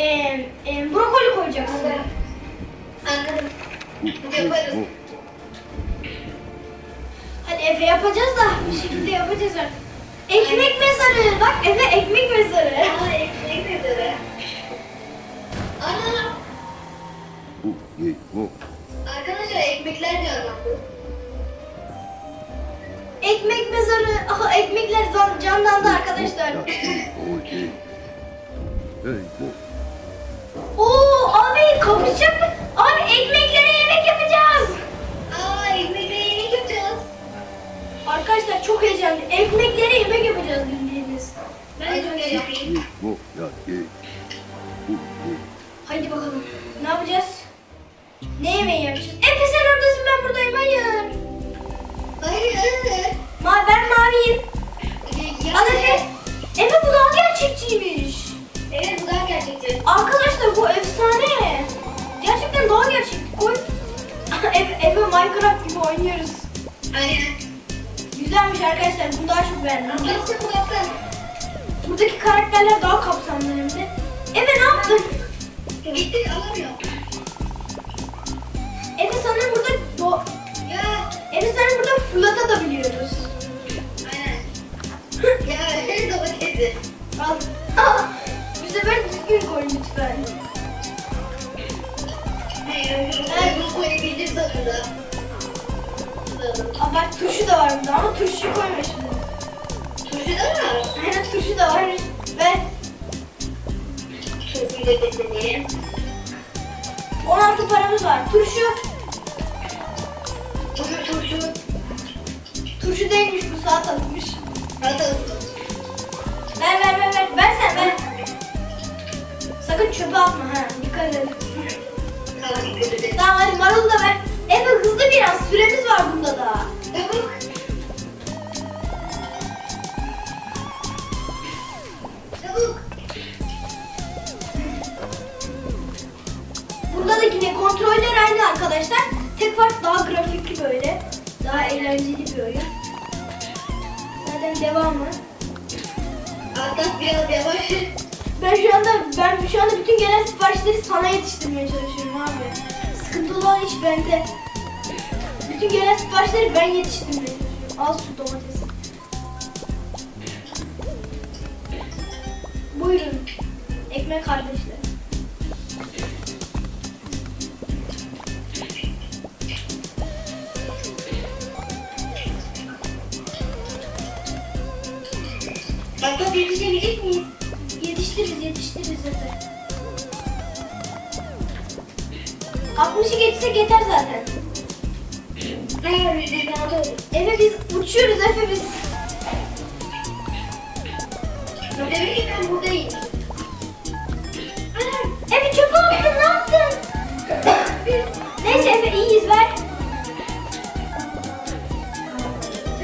e, e, brokoli koyacaksın. Anladım. Yaparız. Hadi Efe yapacağız da bir şekilde yapacağız artık. Ekmek mezarı. Bak Efe ekmek mezarı. Aa ekmek. Ana. Arkadaşlar ekmekler canlandı. Ekmek mezarı. Aha ekmekler can- canlandı arkadaşlar. Oo abi kapışacak mı? Abi ekmeklere yemek yapacağız. Aa ekmekle yemek yapacağız. Arkadaşlar çok heyecanlı. Ekmeklere yemek yapacağız bildiğiniz. Ben de çok heyecanlıyım. Haydi bakalım. Ne yapacağız? Ne yemeği yapacağız? Efe sen oradasın ben buradayım hayır. Hayır. Ma ben maviyim. Ya, Al Efe. Efe bu daha gerçekçiymiş. Oynuyoruz. Aynen. Güzelmiş arkadaşlar. Bunu daha çok beğendim. Nasıl kulaktan? Buradaki karakterler daha kapsamlı hem de. Efe ne yaptın? Gittik alamıyor. Efe sanırım burada do Ya Efe sanırım burada fırlatabiliyoruz. aynen. Ya her domatesi. Al. Bu sefer düzgün koy lütfen. Hayır. Hayır bunu koyabildim sonunda. Aa bak turşu da var burada ama turşuyu koyma şimdi. Turşu da mı? Aynen turşu da var. Ve Turşuyu da deneyelim. 16 paramız var. Turşu. Bugün turşu. Turşu değilmiş bu saat alınmış. Hadi. Ver ver ver ver. Ver sen ver. Sakın çöpe atma ha. Dikkat edin. Tamam hadi marul da ver. Efe hızlı biraz. Süremiz var bunda da. Çabuk. Burada da yine kontroller aynı arkadaşlar. Tek fark daha grafikli böyle. Daha eğlenceli bir oyun. Zaten devamı. Atlas biraz yavaş. Ben şu anda ben şu anda bütün gelen siparişleri sana yetiştirmeye çalışıyorum abi. Sıkıntılı olan iş bende. Bütün gelen siparişleri ben yetiştirmeye. Al şu domatesi. Buyurun. Ekmek kardeşler. Atlas yetişebilecek miyiz? Yetiştiririz, yetiştiririz Efe. 60'ı geçsek yeter zaten. Efe biz uçuyoruz Efe biz. Demek ki ben buradayım. Anam, Efe çöpe attın ne yaptın? Neyse Efe iyiyiz ver.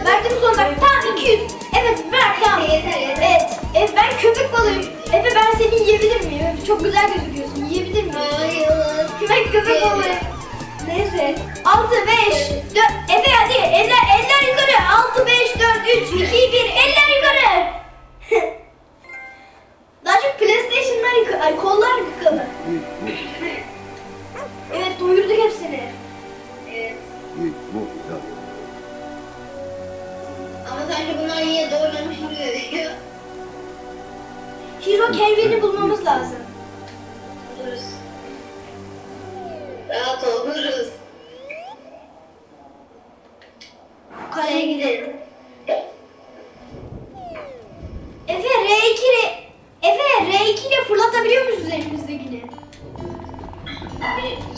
Verdim sonunda. Tamam 200. Evet ver tamam. Yeter, yeter. Evet. Efe ben köpek balığıyım. Efe ben seni yiyebilir miyim? Efe, çok güzel gözüküyorsun. Yiyebilir miyim? Hayır. Ben köpek balığı. Neyse. 6, 5, 4. Efe hadi. Eller, eller yukarı. 6, 5, 4, 3, 2, 1. Eller yukarı. Daha çok PlayStation'lar yukarı. Ay kollar yukarı. Evet doyurduk hepsini. Evet. Ama sanki bunlar yine doğramış gibi gözüküyor. Hero Kelvin'i bulmamız lazım. Buluruz. Rahat ol, buluruz. Kaleye gidelim. Efe R2 ile Efe R2 ile fırlatabiliyor muyuz elimizdekini?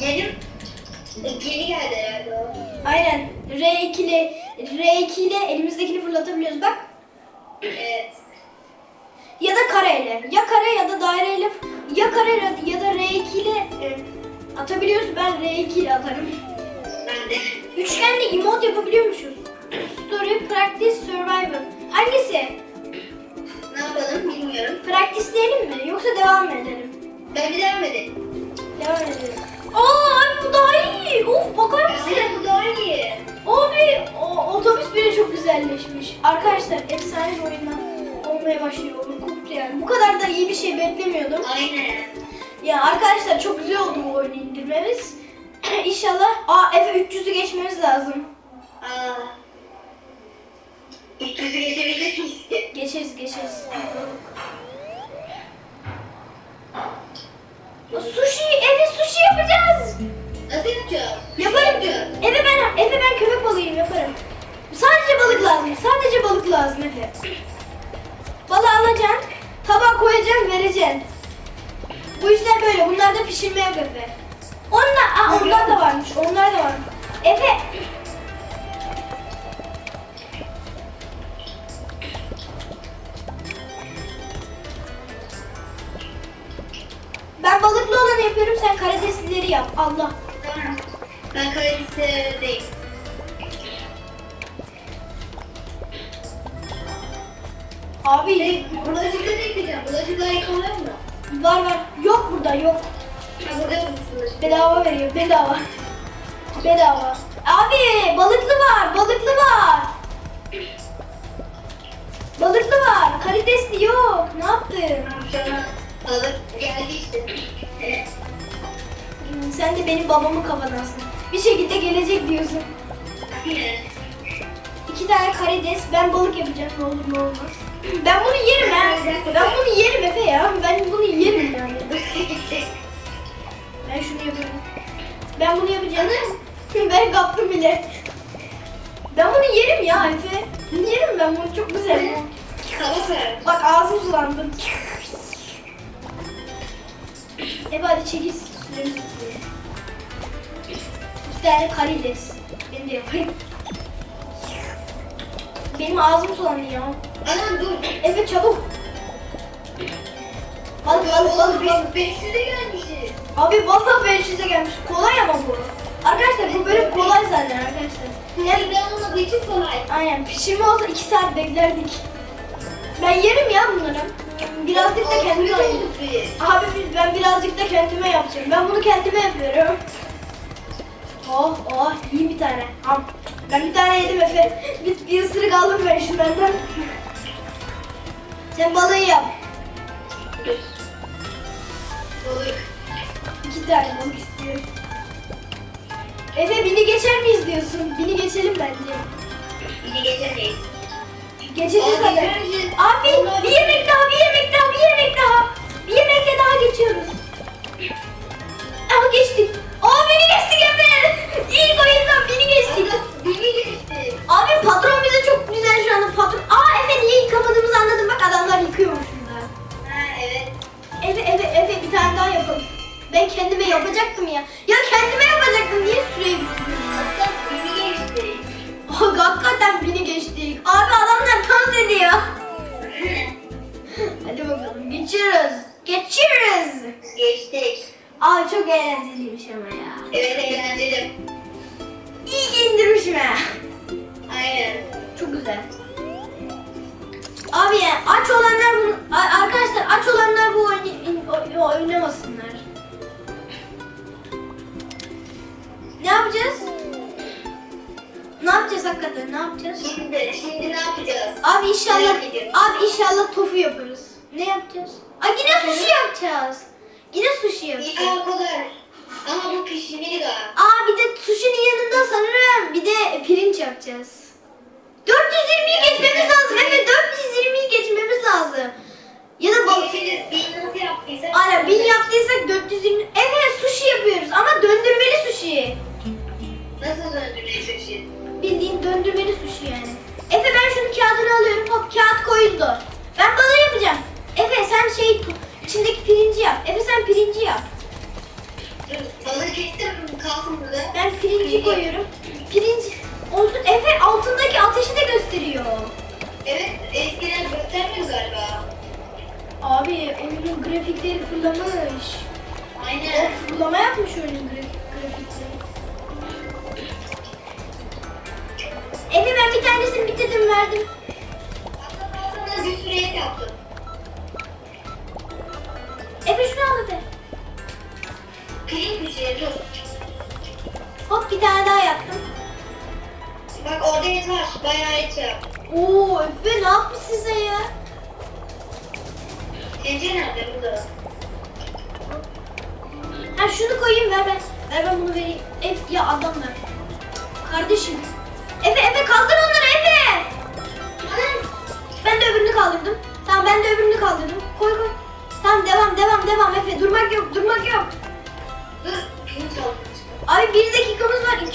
Yedim. Geri geldi herhalde o. Aynen. R2 ile R2 ile elimizdekini fırlatabiliyoruz bak. Evet. Ya da kareyle. Ya kare ya da daireyle ya kare ya da R2 ile e, atabiliyoruz. Ben R2 ile atarım. Ben de. Üçgenle emote yapabiliyormuşuz. Story, practice, survival. Hangisi? Ne yapalım bilmiyorum. Practice'leyelim mi yoksa devam mı edelim? Ben bir devam edelim. Devam edelim. Aa abi bu daha iyi. Of bakar mısın? Aynen bu daha iyi. Abi o, otobüs bile çok güzelleşmiş. Arkadaşlar efsane bir oyundan olmaya başlıyor. Korktu yani. Bu kadar da iyi bir şey beklemiyordum. Aynen. Ya arkadaşlar çok güzel oldu bu oyunu indirmemiz. İnşallah. Aa Efe 300'ü geçmemiz lazım. Aa. 300'ü geçebilir miyiz? Geçeriz geçeriz. Sushi, Efe sushi yapacağız. Nasıl yapacağız? Yaparım. Efe ben, Efe ben köpek balığıyım yaparım. Sadece balık lazım. Sadece balık lazım Efe. Balığı alacaksın, tabağa koyacaksın, vereceksin. Bu işler böyle. Bunlarda pişirme yok Efe. Onlar, aa, onlar da varmış. Onlar da var. Efe. Yapıyorum. Sen karideslileri yap. Allah. Tamam. Ben Karadeniz'deyim. Abi Bulaşıkları yıkayacağım. Bulaşıklar yıkanıyor mu? var var. Yok burada yok. Ha burada mısınız? Bedava veriyor. Bedava. Bedava. Abi balıklı var. Balıklı var. Balıklı var. Karidesli yok. Ne yaptın? Alıp geldi işte. Sen de benim babamın kafanasın. Bir şekilde gelecek diyorsun. İki tane karides. Ben balık yapacağım. Ne olur ne olmaz. Ben bunu yerim ha. Ben bunu yerim Efe ya. Ben bunu yerim yani. Ben şunu yapıyorum. Ben bunu yapacağım. ben kaptım bile. Ben bunu yerim ya Efe. Yerim ben bunu çok güzel. Bak ağzım sulandı. Efe hadi çekil. Tane karides. Ben de yapayım. Benim ağzım sulandı ya. Anam dur. Efe çabuk. Balık balık balık balık. Beşsize gelmişiz. Abi ben size gelmiş. Kolay ama bu. Arkadaşlar bu bölüm kolay zaten arkadaşlar. Yani ben olmadığı için kolay. Aynen pişirme olsa iki saat beklerdik. Ben yerim ya bunları. Birazcık da kendime. Abi ben birazcık da kendime yapacağım. Ben bunu kendime yapıyorum. Oh oh yiyeyim bir tane. Ben bir tane yedim Efe. Bir, bir ısırık aldım ben şunlardan. Sen balığı yap. Balık. İki tane balık istiyorum. Efe bini geçer miyiz diyorsun? Bini geçelim bence. Yine geçemeyiz. Geçeceğiz hadi. Abi bir yemek daha, bir yemek daha, bir yemek daha. Bir yemekle daha geçiyoruz. Ama geçtik. Aa beni geçtik Efe. İlk oyundan beni geçtik. Beni geçti. Abi patron bize çok güzel şu anda patron. Aa Efe niye yıkamadığımızı anladım. Bak adamlar yıkıyormuş burada. Ha evet. Efe Efe Efe bir tane daha yapalım. Ben kendime yapacaktım ya. Ya kendime yapacaktım. Niye süreyi? Hatta beni geçti. Aa, hakikaten beni geçtik. Abi adamlar dans ediyor. Hadi bakalım geçiyoruz. Geçiyoruz. Geçtik. Aa çok eğlenceliymiş ama ya. Evet eğlenceli. İyi ki indirmişim ha. Aynen. Çok güzel. Abi aç olanlar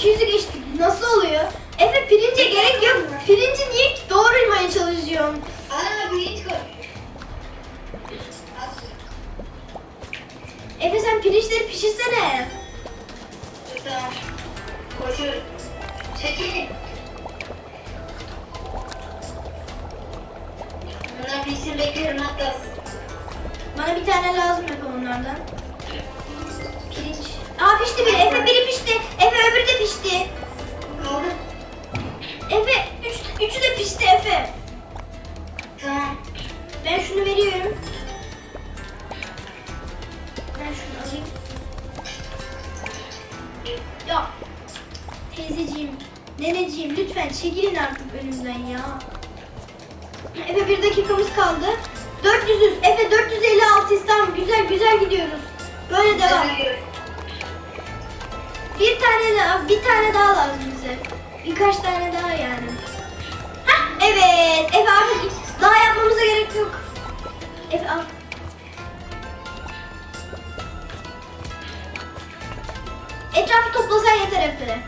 200'ü geçtik. Nasıl oluyor? Efe pirince gerek yok. Pirinci niye doğramaya çalışıyorsun? Aa pirinç koy. Efe sen pirinçleri pişirsene. Tamam. Koşuyorum. Çekilin. Bunlar pişsin bekliyorum hatta. Bana bir tane lazım Efe onlardan. Aa pişti biri. Efe biri pişti. Efe öbürü de pişti. Kaldı. Efe üç, üçü de pişti Efe. Tamam. Ben şunu veriyorum. Ben şunu alayım. Ya teyzeciğim, neneciğim lütfen çekilin artık önümden ya. Efe bir dakikamız kaldı. 400'üz. Efe 456 tamam güzel güzel gidiyoruz. Böyle devam. Bir tane daha, bir tane daha lazım bize. Birkaç tane daha yani. Hah, evet. Efe artık daha yapmamıza gerek yok. Efe al. Etrafı toplasan yeter Efe.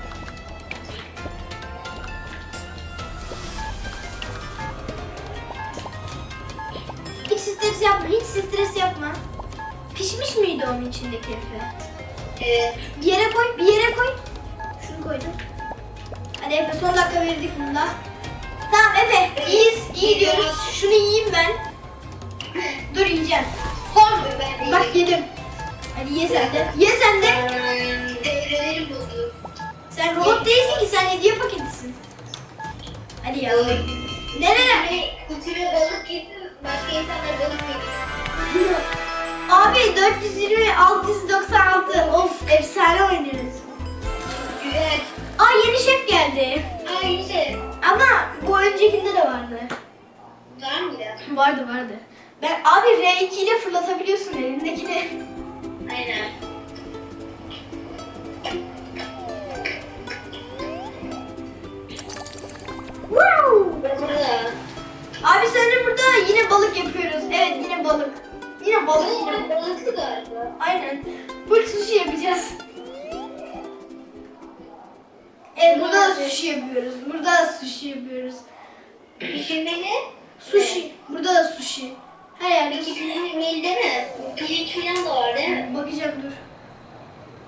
Hiç stres yapma, hiç stres yapma. Pişmiş miydi onun içindeki Efe? Evet. Bir yere koy, bir yere koy. Şunu koydum. Hadi Efe son dakika verdik bunda. Tamam Efe, iyiyiz, iyi diyoruz. Şunu yiyeyim ben. Dur yiyeceğim. Son ben Bak yedim. Hadi ye sen de. Ye sen de. Devrelerim bozuldu. Sen robot değilsin ki, sen hediye paketisin. Hadi ya. Nereye? Yani kutuyla balık getir, başka insanlar balık getir. Abi 420, 696. Of efsane oynuyoruz. Güzel. Aa yeni şef geldi. Aynı şey. Ama bu öncekinde de vardı. Var mı ya? Vardı vardı. Ben abi R2 ile fırlatabiliyorsun elindekini. Aynen. Wow! Burada. Abi seninle burada yine balık yapıyoruz. Evet yine balık. Yine balık yine. balıklı galiba. Aynen. Full sushi yapacağız. Evet burada da sushi yapıyoruz. Burada da sushi yapıyoruz. Pişirmeli. Sushi. Burada da sushi. Her yerde Peki sushi. pişirmeli mi? Pirinç falan da var değil mi? Bakacağım dur.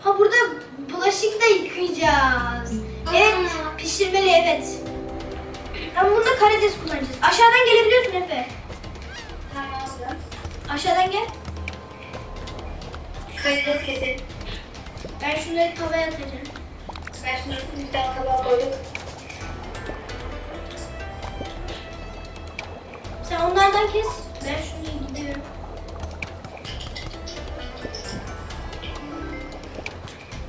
Ha burada bulaşık da yıkayacağız. Evet pişirmeli evet. Ama bunda karides kullanacağız. Aşağıdan gelebiliyorsun Efe. Aşağıdan gel. Karides kesin. Ben şunları tavaya atacağım. Ben şunu bir tane tabağa koydum. Sen onlardan kes. Ben şunu gidiyorum.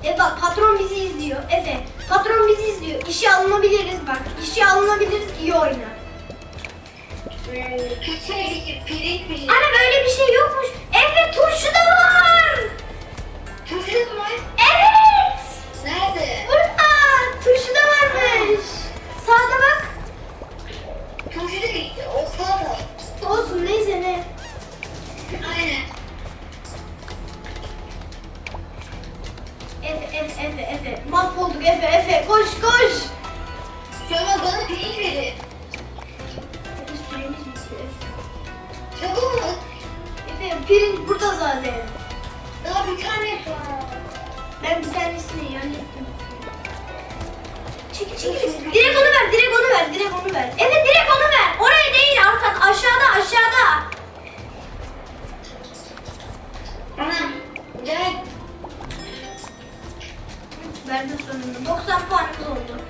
E bak patron bizi izliyor. Efe patron bizi izliyor. İşe alınabiliriz bak. İşe alınabiliriz iyi oyna. Pirinç. Ana böyle bir şey yokmuş. Efe turşu da var. Turşu mu? Evet. Nerede? Burada turşu da varmış. Sağda bak. Turşu değil. O salata. Olsun neyse ne. Aynen. Efe Efe Efe Efe. Mahvolduk Efe Efe. Koş koş. Pirinç burada zaten. Daha bir tane. Ben bir tanesini hallettim. Çekil çekil. Direkt onu ver, direkt onu ver, direkt onu ver. Evet direkt onu ver. Oraya değil Arkan, aşağıda aşağıda. Ana, gel. Verdim sonunda. 90 puanımız oldu.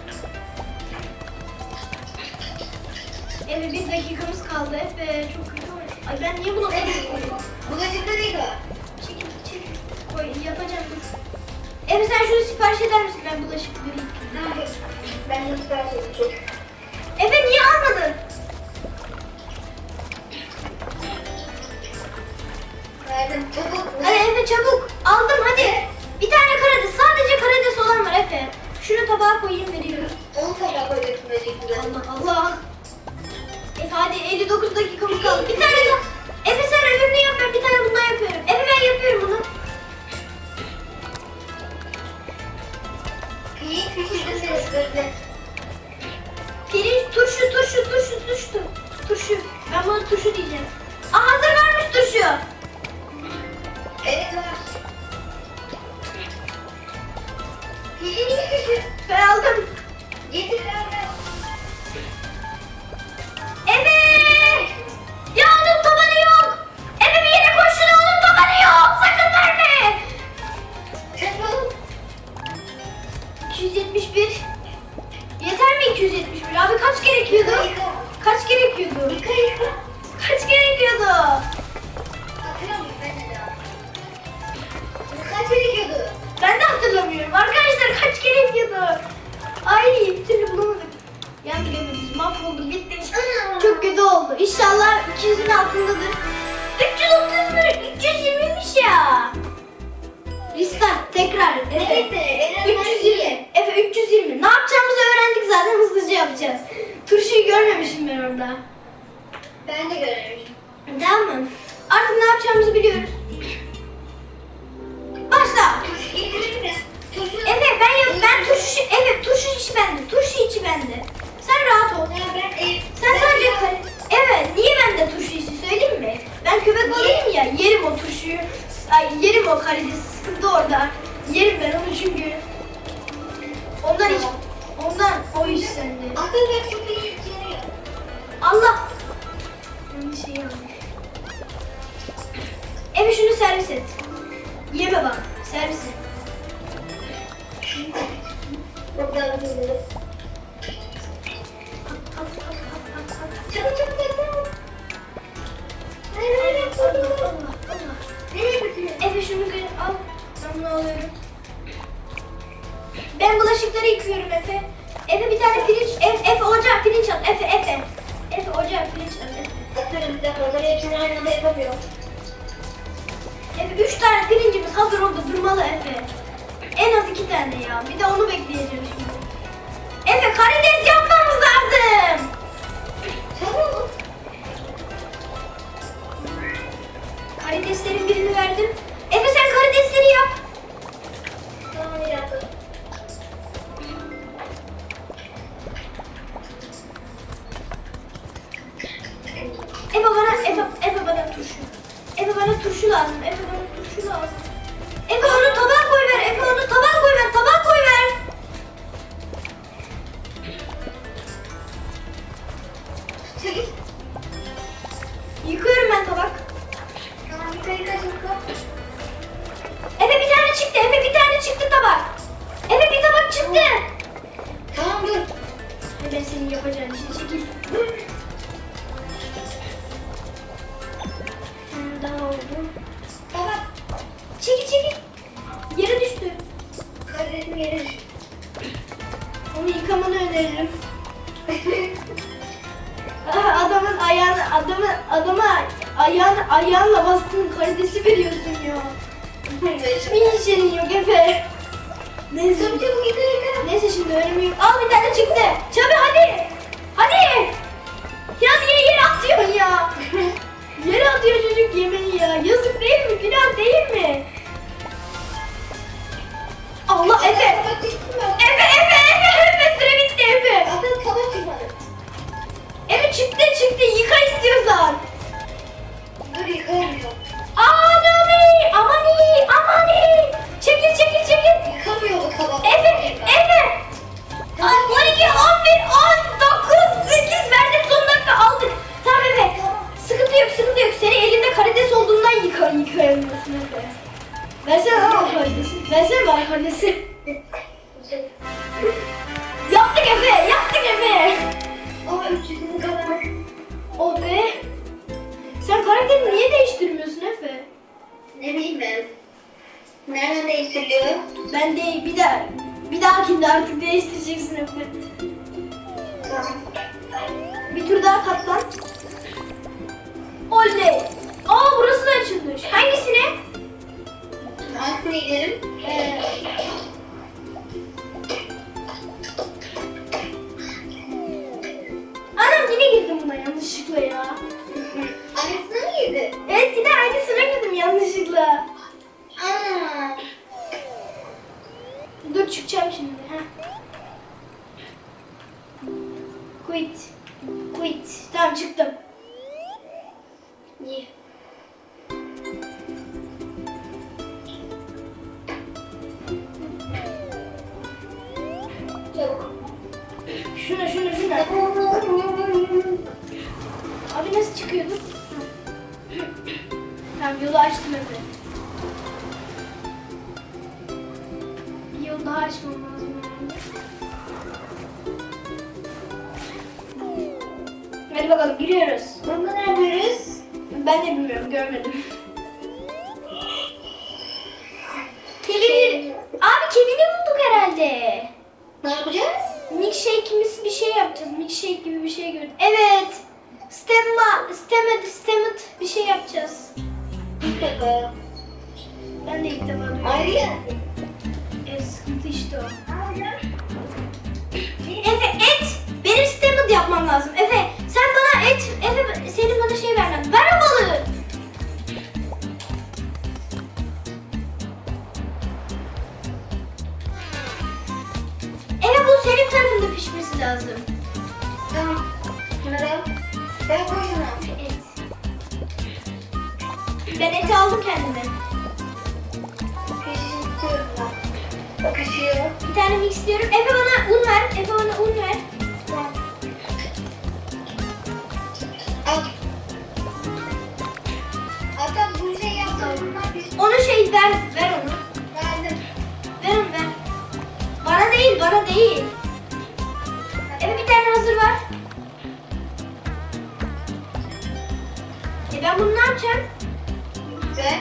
Evet bir dakikamız kaldı. Efe çok kötü. Ay ben niye bunu... Magazinde değil o. Çekil çekil. Koy yapacağım. Emre sen şunu sipariş eder misin? Ben bulaşık vereyim. Hayır. Ben de sipariş edeceğim. Emre niye almadın? Verdim. Çabuk. Hadi Emre çabuk. 사랑한다. turşu lazım. Efe bana turşu lazım. Efe onu tabağa koy ver. Efe onu tabağa Hiçbir şeyin yok Efe. Neyse. Çabuk çabuk yıka yıka. Neyse şimdi önümü. Al bir tane çıktı. Çabuk hadi. Hadi. Ya niye yere atıyorsun ya? yere atıyor çocuk yemeği ya. Yazık değil mi? Günah değil mi? Allah Efe. Efe Efe Efe Efe süre bitti Efe. Zaten kaba çıkmadı. Efe çıktı çıktı yıka istiyorsan. Dur yıkayamıyorum. Anani! Amani! Amani! Çekil çekil çekil. Yıkamıyor bu kadar. Evet, evet. 12, 11, 10, 9, 8 verdik son dakika aldık. Tamam evet. Sıkıntı yok, sıkıntı yok. Seni elinde karides olduğundan yıkar yıkayamıyorsun Efe. Versene bana karidesi. Versene bana karidesi. yaptık Efe, yaptık Efe. Ama öpücüğüm kadar. O be. Sen karakteri niye değiştirmiyorsun? Ne bileyim ben. Nereden değiştiriliyor? Ben de bir daha bir dahakinde artık değiştireceksin Efe. Tamam. Bir tur daha katlan. Oley. Aa burası da açılmış. Hangisine? Hangisine gidelim? Ee, Anam yine girdim buna yanlışlıkla ya. Aynısına mı girdi? Evet yine aynısına girdim yanlışlıkla. Aa. Dur çıkacağım şimdi. Heh. Quit. Quit. Tamam çıktım. Niye? Çabuk. Şuna şuna şuna. Tamam yolu açtım Efe. Bir yol daha açmam lazım. Hadi bakalım giriyoruz. Burada ne yapıyoruz? Ben de bilmiyorum görmedim. Efe bu senin tarafında pişmesi lazım. Tamam. Şunları. Ben koy şunu. Et. Ben eti aldım kendime. Tutuyorum ben. Bir tane mix istiyorum. Efe bana un ver. Efe bana un ver. Al. Hatta bu şey yaptım. Onu şey ver. Ver onu. Değil bana değil. Efe bir tane hazır var. E ben bunu ne yapacağım? Ve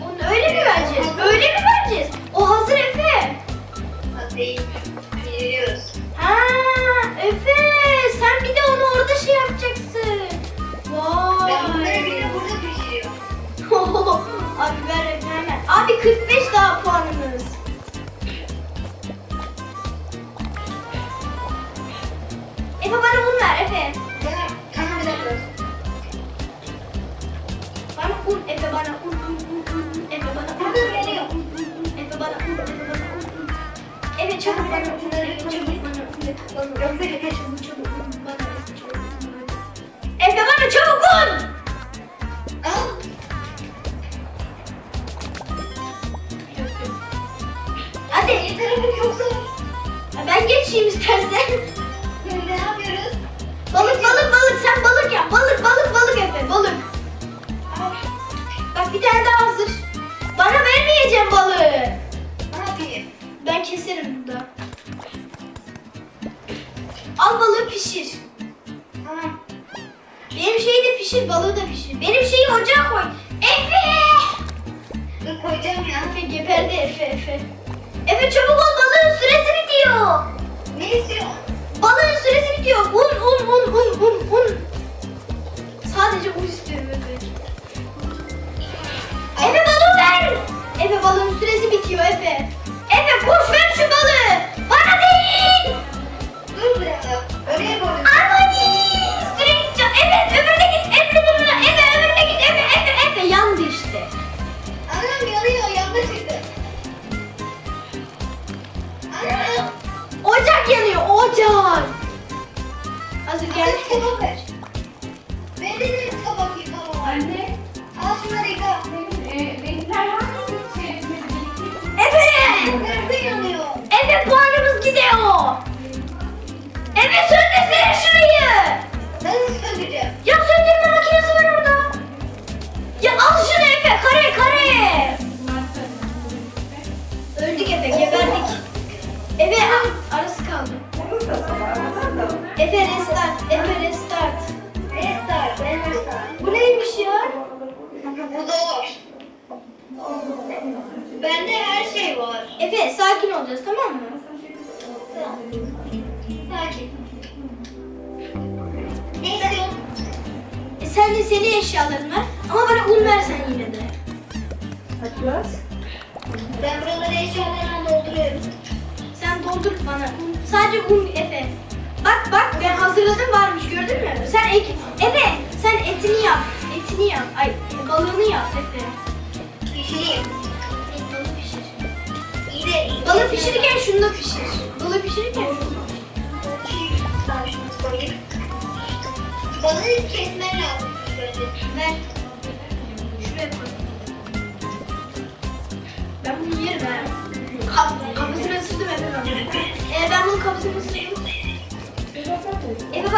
Onu öyle mi vereceğiz? Öyle mi vereceğiz? O hazır Efe. hadi biliyoruz. Ha Efe sen bir de onu orada şey yapacaksın. Ben bunları Vay. bile burada pişiriyorum. Abi ver Efe hemen. Abi 45 daha puanımız. Un Efe bana un un un un un. Efe bana un. Veriyor. un, un, un. Efe bana un Efe bana un un. Efe çabuk bana un Efe çabuk bana un Efe bana un Efe çabuk çabuk un bana Efe çabuk un bana. Çabuk un. Hadi Yeter ama çok zor. ben geçeyim istersen. Keserim burada. Al balığı pişir. Tamam. Benim şeyi de pişir, balığı da pişir. Benim şeyi ocağa koy. Efe! Koyacağım ya. Efe geberdi Efe, Efe. Efe çabuk ol, balığın süresi bitiyor. Ne istiyorsun? Balığın süresi bitiyor. Un, un, un, un, un, un. Sadece un istiyorum Efe. Efe balığı ver. Efe balığın süresi bitiyor Efe. Efe koş ver şu balığı. Bana değil. Dur bir dakika. Oraya koydum. Armani! Süre gideceğim. Evet öbürüne git. Efe öbürüne. Efe öbürüne git. Efe Efe Efe yandı işte. Anam yanıyor. Yanlış çıktı. Anam. Ocak yanıyor. Ocak. Hazır gel. Tabak ver. Ver Efe puanımız gidiyor. Efe söndürsene şurayı.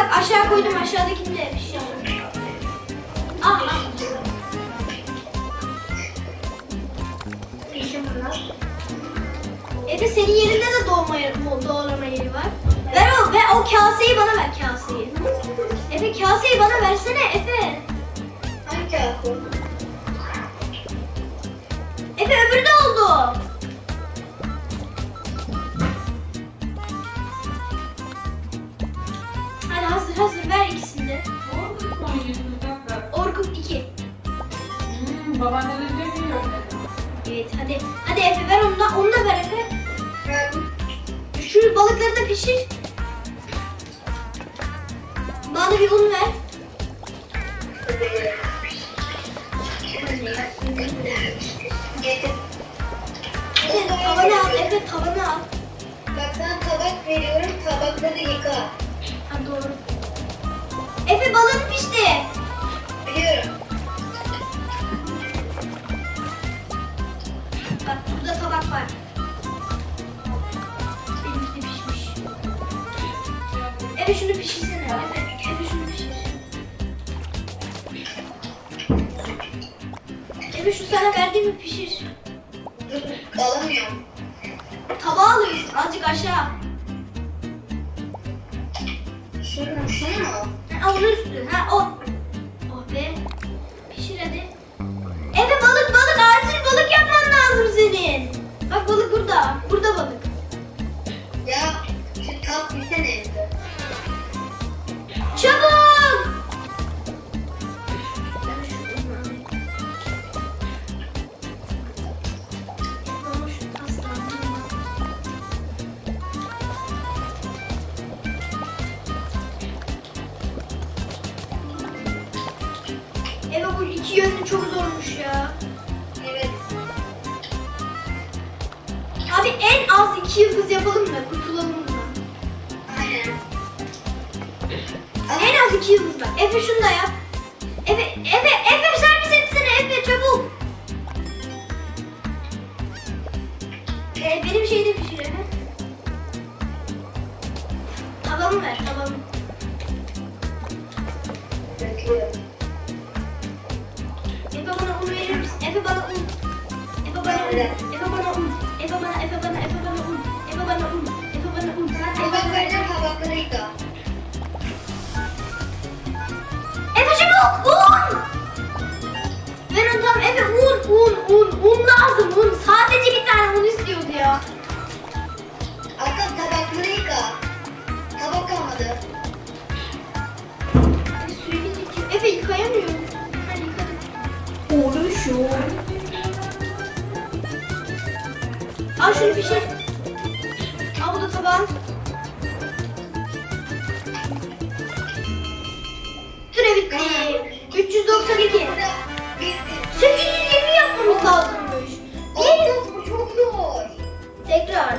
Bak aşağı koydum de pişirdim. Ah ah. Pişir bunlar. Efe senin yerinde de doğma doğrama yeri var. Ver o, ver o kaseyi bana ver kaseyi. Efe kaseyi bana versene Efe. Hangi kağıt? Efe öbürü de oldu. Evet hadi. Hadi Efe ver onu da. Onu da ver Efe. Ben Şu balıkları da pişir. Bana da bir un ver. Efe tavanı al. Efe tavanı al. Bak sana tabak veriyorum. Tabakları yıka. Ha doğru. Efe balığın pişti. Biliyorum. Var. Benimki de pişmiş. Efe şunu pişirsene. Efe, Efe şunu pişir. Efe şu sana verdiğimi pişir. Dur, Dalamıyorum. Tabağı alıyorsun azıcık aşağı. Şunu, şunu mu? Ha onun üstü. Ha o. Efe bana un verir misin? Efe bana un. Efe bana un. Efe bana un. Efe bana, Efe bana, Efe bana un. Efe bana un. Efe bana un. Tabakları yıka. Efe çabuk un. Ver onu Efe un, un, un. Un lazım un. Sadece bir tane un istiyordu ya. Hakan tabakları yıka. Tabak kalmadı. Yıkayamıyorum. Ben yıkadım. Al şunu pişir. Al bu da tabağın. Süre bitti. 392. Burada bir... 820 yapmamız lazımmış. Bir. Bu çok zor. Tekrar.